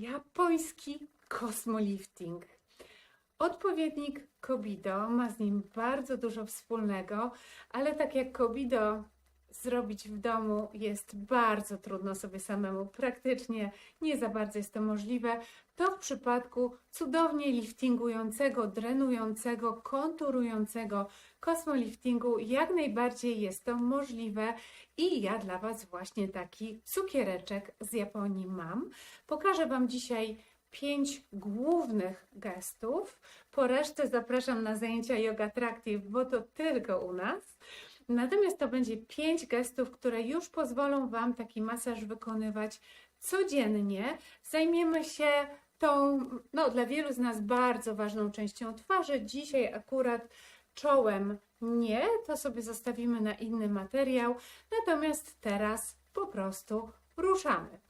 japoński kosmolifting. Odpowiednik Kobido ma z nim bardzo dużo wspólnego, ale tak jak Kobido zrobić w domu jest bardzo trudno sobie samemu, praktycznie nie za bardzo jest to możliwe, to w przypadku cudownie liftingującego, drenującego, konturującego kosmoliftingu jak najbardziej jest to możliwe i ja dla Was właśnie taki cukiereczek z Japonii mam. Pokażę Wam dzisiaj pięć głównych gestów. Po resztę zapraszam na zajęcia Yoga Attractive, bo to tylko u nas. Natomiast to będzie pięć gestów, które już pozwolą Wam taki masaż wykonywać codziennie. Zajmiemy się tą, no, dla wielu z nas bardzo ważną częścią twarzy. Dzisiaj akurat czołem nie, to sobie zostawimy na inny materiał. Natomiast teraz po prostu ruszamy.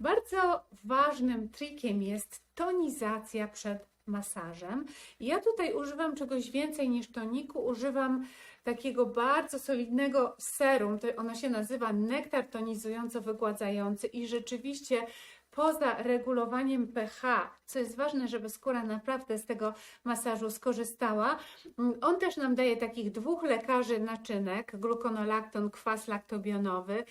Bardzo ważnym trikiem jest tonizacja przed masażem. Ja tutaj używam czegoś więcej niż toniku, używam takiego bardzo solidnego serum. To ono się nazywa nektar tonizująco-wygładzający i rzeczywiście poza regulowaniem pH, co jest ważne, żeby skóra naprawdę z tego masażu skorzystała, mm, on też nam daje takich dwóch lekarzy naczynek, gluconolakton, kwas laktobionowy,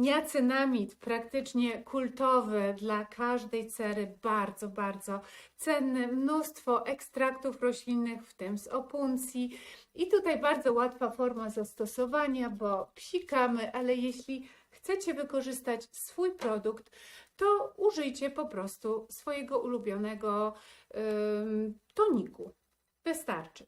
niacynamid, praktycznie kultowy dla każdej cery, bardzo, bardzo cenny, mnóstwo ekstraktów roślinnych, w tym z opuncji. I tutaj bardzo łatwa forma zastosowania, bo psikamy, ale jeśli chcecie wykorzystać swój produkt, to użyjcie po prostu swojego ulubionego ym, toniku. Wystarczy.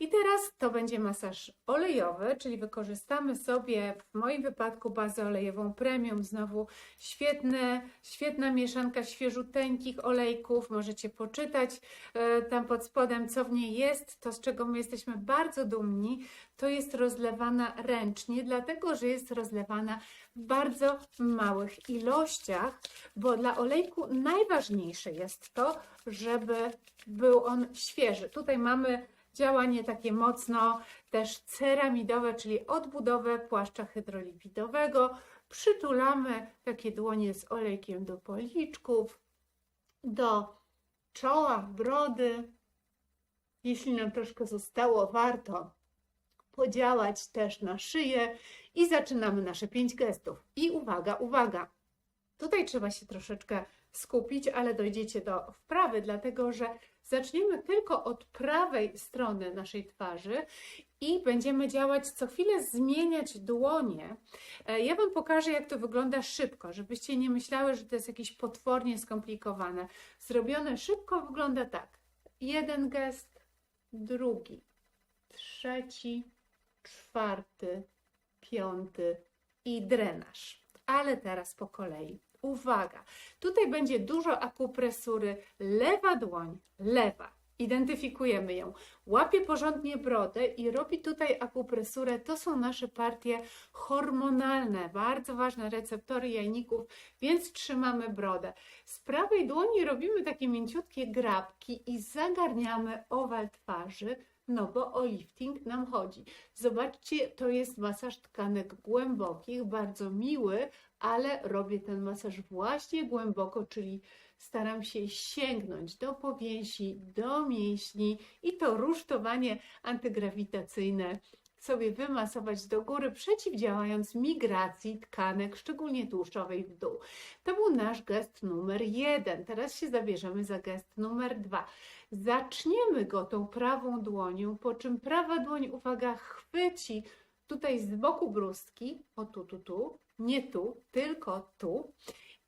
I teraz to będzie masaż olejowy, czyli wykorzystamy sobie w moim wypadku bazę olejową premium. Znowu świetne, świetna mieszanka świeżuteńkich olejków. Możecie poczytać e, tam pod spodem, co w niej jest. To, z czego my jesteśmy bardzo dumni, to jest rozlewana ręcznie, dlatego że jest rozlewana w bardzo małych ilościach, bo dla olejku najważniejsze jest to, żeby był on świeży. Tutaj mamy działanie takie mocno też ceramidowe, czyli odbudowę płaszcza hydrolipidowego. Przytulamy takie dłonie z olejkiem do policzków, do czoła, brody. Jeśli nam troszkę zostało, warto podziałać też na szyję i zaczynamy nasze pięć gestów. I uwaga, uwaga, tutaj trzeba się troszeczkę skupić, ale dojdziecie do wprawy, dlatego że zaczniemy tylko od prawej strony naszej twarzy i będziemy działać co chwilę, zmieniać dłonie. E, Ja Wam pokażę, jak to wygląda szybko, żebyście nie myślały, że to jest jakieś potwornie skomplikowane. Zrobione szybko wygląda tak. Jeden gest, drugi, trzeci, czwarty, piąty i drenaż. Ale teraz po kolei. Uwaga, tutaj będzie dużo akupresury. Lewa dłoń, lewa. Identyfikujemy ją. Łapie porządnie brodę i robi tutaj akupresurę. To są nasze partie hormonalne, bardzo ważne receptory jajników, więc trzymamy brodę. Z prawej dłoni robimy takie mięciutkie grabki i zagarniamy owal twarzy, no bo o lifting nam chodzi. Zobaczcie, to jest masaż tkanek głębokich, bardzo miły, ale robię ten masaż właśnie głęboko, czyli staram się sięgnąć do powięzi, do mięśni i to rusztowanie antygrawitacyjne sobie wymasować do góry, przeciwdziałając migracji tkanek, szczególnie tłuszczowej w dół. To był nasz gest numer jeden. Teraz się zabierzemy za gest numer dwa. Zaczniemy go tą prawą dłonią, po czym prawa dłoń, uwaga, chwyci tutaj z boku brustki, o tu, tu, tu, nie tu, tylko tu.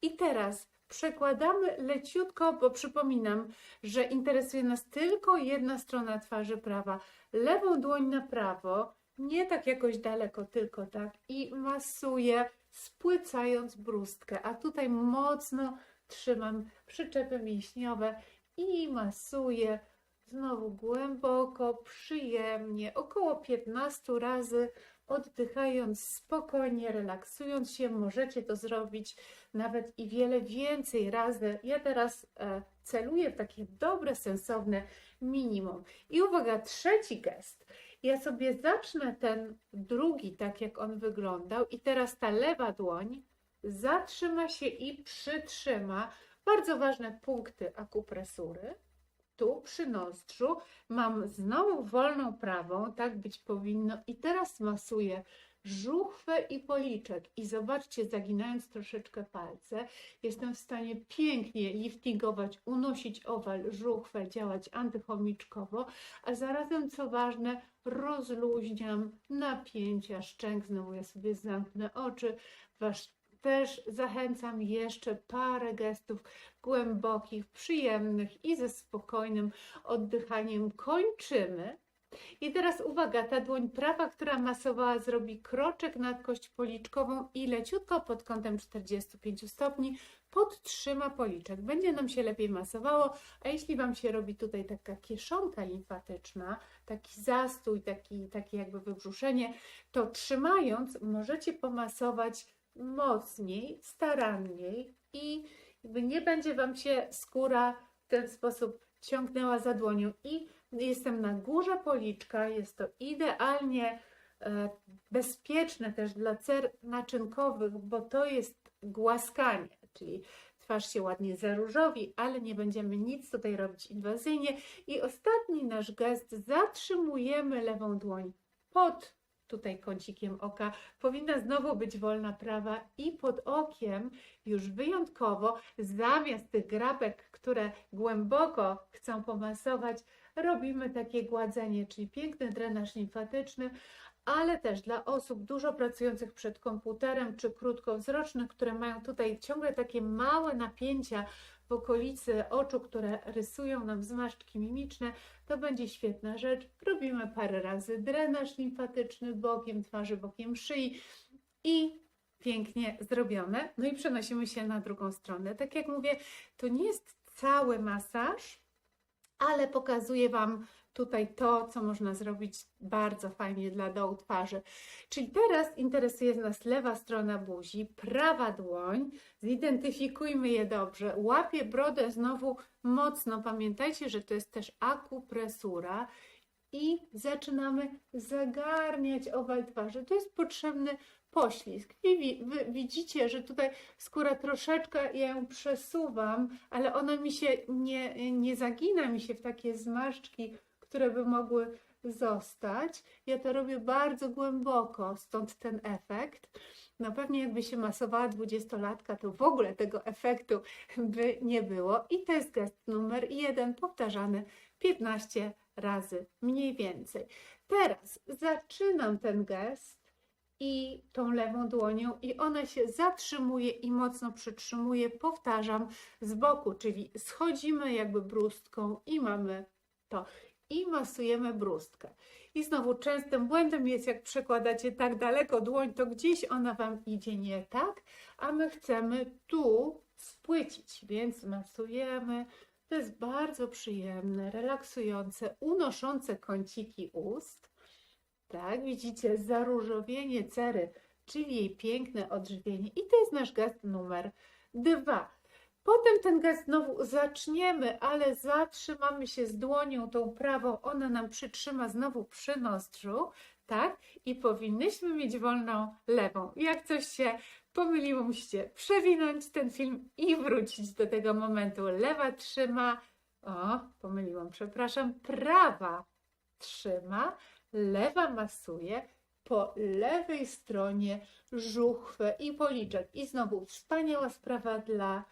I teraz przekładamy leciutko, bo przypominam, że interesuje nas tylko jedna strona twarzy prawa. Lewą dłoń na prawo, nie tak jakoś daleko, tylko tak i masuję, spłycając brustkę. A tutaj mocno trzymam przyczepy mięśniowe i masuję znowu głęboko, przyjemnie, około 15 razy oddychając spokojnie, relaksując się, możecie to zrobić nawet i wiele więcej razy. Ja teraz e, celuję w takie dobre, sensowne minimum. I uwaga, trzeci gest. Ja sobie zacznę ten drugi, tak jak on wyglądał, i teraz ta lewa dłoń zatrzyma się i przytrzyma Bardzo ważne punkty akupresury. Tu przy nozdrzu mam znowu wolną prawą, tak być powinno. I teraz masuję żuchwę i policzek. I zobaczcie, zaginając troszeczkę palce, jestem w stanie pięknie liftingować, unosić owal, żuchwę, działać antychomiczkowo, a zarazem, co ważne, rozluźniam napięcia szczęk. Znowu ja sobie zamknę oczy. Was też zachęcam jeszcze parę gestów głębokich, przyjemnych i ze spokojnym oddychaniem kończymy. I teraz uwaga, ta dłoń prawa, która masowała, zrobi kroczek nad kość policzkową i leciutko pod kątem 45 stopni podtrzyma policzek. Będzie nam się lepiej masowało, a jeśli Wam się robi tutaj taka kieszonka limfatyczna, taki zastój, taki, takie jakby wybrzuszenie, to trzymając możecie pomasować mocniej, staranniej i nie będzie Wam się skóra w ten sposób ciągnęła za dłonią i jestem na górze policzka, jest to idealnie e, bezpieczne też dla cer naczynkowych, bo to jest głaskanie, czyli twarz się ładnie zaróżowi, ale nie będziemy nic tutaj robić inwazyjnie. I ostatni nasz gest, zatrzymujemy lewą dłoń pod tutaj kącikiem oka. Powinna znowu być wolna prawa i pod okiem już wyjątkowo zamiast tych grabek, które głęboko chcą pomasować, robimy takie gładzenie, czyli piękny drenaż limfatyczny, ale też dla osób dużo pracujących przed komputerem czy krótkowzrocznych, które mają tutaj ciągle takie małe napięcia w okolicy oczu, które rysują nam zmarszczki mimiczne, to będzie świetna rzecz. Robimy parę razy drenaż limfatyczny bokiem twarzy, bokiem szyi i pięknie zrobione. No i przenosimy się na drugą stronę. Tak jak mówię, to nie jest cały masaż, ale pokazuję Wam tutaj to, co można zrobić bardzo fajnie dla dołu twarzy. Czyli teraz interesuje nas lewa strona buzi, prawa dłoń, zidentyfikujmy je dobrze, łapię brodę znowu mocno, pamiętajcie, że to jest też akupresura i zaczynamy zagarniać owal twarzy. To jest potrzebny poślizg. I widzicie, że tutaj skóra troszeczkę, ja ją przesuwam, ale ona mi się nie, nie zagina mi się w takie zmarszczki, które by mogły zostać. Ja to robię bardzo głęboko, stąd ten efekt. No pewnie jakby się masowała dwudziestolatka, to w ogóle tego efektu by nie było. I to jest gest numer jeden, powtarzany 15 razy mniej więcej. Teraz zaczynam ten gest i tą lewą dłonią i ona się zatrzymuje i mocno przytrzymuje, powtarzam, z boku, czyli schodzimy jakby brustką i mamy to. I masujemy brustkę. I znowu częstym błędem jest, jak przekładacie tak daleko dłoń, to gdzieś ona Wam idzie nie tak, a my chcemy tu spłycić, więc masujemy. To jest bardzo przyjemne, relaksujące, unoszące kąciki ust. Tak, widzicie, zaróżowienie cery, czyli jej piękne odżywienie. I to jest nasz gest numer dwa. Potem ten gest znowu zaczniemy, ale zatrzymamy się z dłonią tą prawą, ona nam przytrzyma znowu przy nozdrzu, tak? I powinnyśmy mieć wolną lewą. Jak coś się pomyliło, musicie przewinąć ten film i wrócić do tego momentu. Lewa trzyma, o, pomyliłam, przepraszam, prawa trzyma, lewa masuje, po lewej stronie żuchwę i policzek. I znowu wspaniała sprawa dla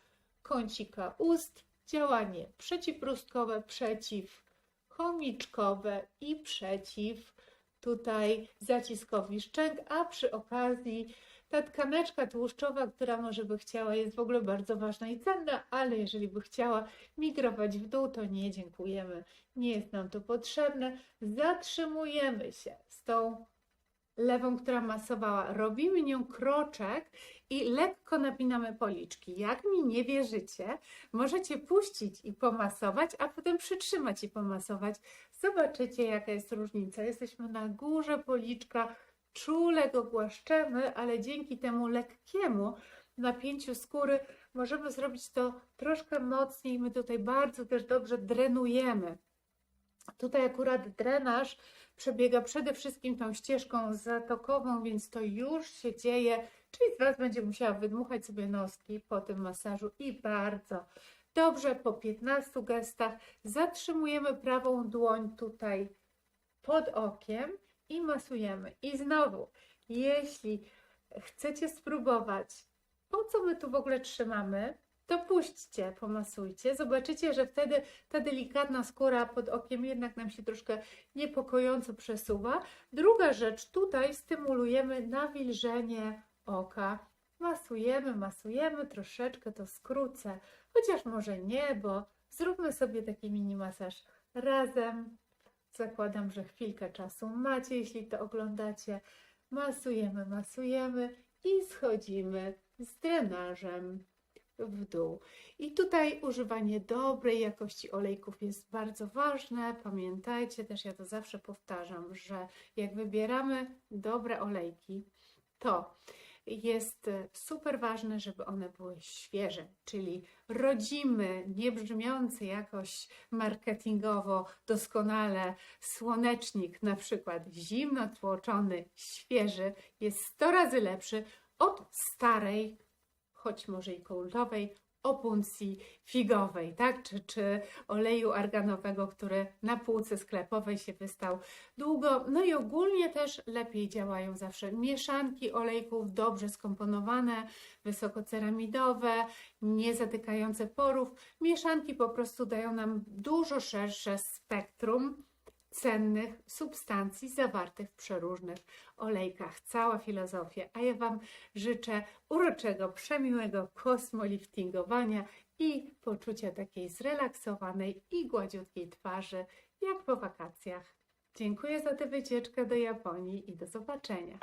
kącika ust, działanie przeciwbrustkowe, przeciwchomiczkowe i przeciw tutaj zaciskowi szczęk, a przy okazji ta tkaneczka tłuszczowa, która może by chciała, jest w ogóle bardzo ważna i cenna, ale jeżeli by chciała migrować w dół, to nie dziękujemy, nie jest nam to potrzebne. Zatrzymujemy się z tą lewą, która masowała, robimy nią kroczek i lekko napinamy policzki. Jak mi nie wierzycie, możecie puścić i pomasować, a potem przytrzymać i pomasować. Zobaczycie, jaka jest różnica. Jesteśmy na górze policzka, czule go głaszczemy, ale dzięki temu lekkiemu napięciu skóry możemy zrobić to troszkę mocniej. My tutaj bardzo też dobrze drenujemy. Tutaj akurat drenaż przebiega przede wszystkim tą ścieżką zatokową, więc to już się dzieje Część z Was będzie musiała wydmuchać sobie noski po tym masażu i bardzo dobrze po 15 gestach zatrzymujemy prawą dłoń tutaj pod okiem i masujemy. I znowu, jeśli chcecie spróbować, po co my tu w ogóle trzymamy, to puśćcie, pomasujcie. Zobaczycie, że wtedy ta delikatna skóra pod okiem jednak nam się troszkę niepokojąco przesuwa. Druga rzecz, tutaj stymulujemy nawilżenie oka. Masujemy, masujemy, troszeczkę to skrócę, chociaż może nie, bo zróbmy sobie taki mini masaż razem. Zakładam, że chwilkę czasu macie, jeśli to oglądacie. Masujemy, masujemy i schodzimy z drenażem w dół. I tutaj używanie dobrej jakości olejków jest bardzo ważne. Pamiętajcie, też ja to zawsze powtarzam, że jak wybieramy dobre olejki, to jest super ważne, żeby one były świeże, czyli rodzimy, nie brzmiący jakoś marketingowo doskonale słonecznik, na przykład zimno tłoczony, świeży, jest 100 razy lepszy od starej, choć może i kołultowej, opuncji figowej, tak? Czy, czy oleju arganowego, który na półce sklepowej się wystał długo. No i ogólnie też lepiej działają zawsze mieszanki olejków dobrze skomponowane, wysokoceramidowe, nie zatykające porów. Mieszanki po prostu dają nam dużo szersze spektrum cennych substancji zawartych w przeróżnych olejkach. Cała filozofia. A ja Wam życzę uroczego, przemiłego kosmoliftingowania i poczucia takiej zrelaksowanej i gładziutkiej twarzy, jak po wakacjach. Dziękuję za tę wycieczkę do Japonii i do zobaczenia.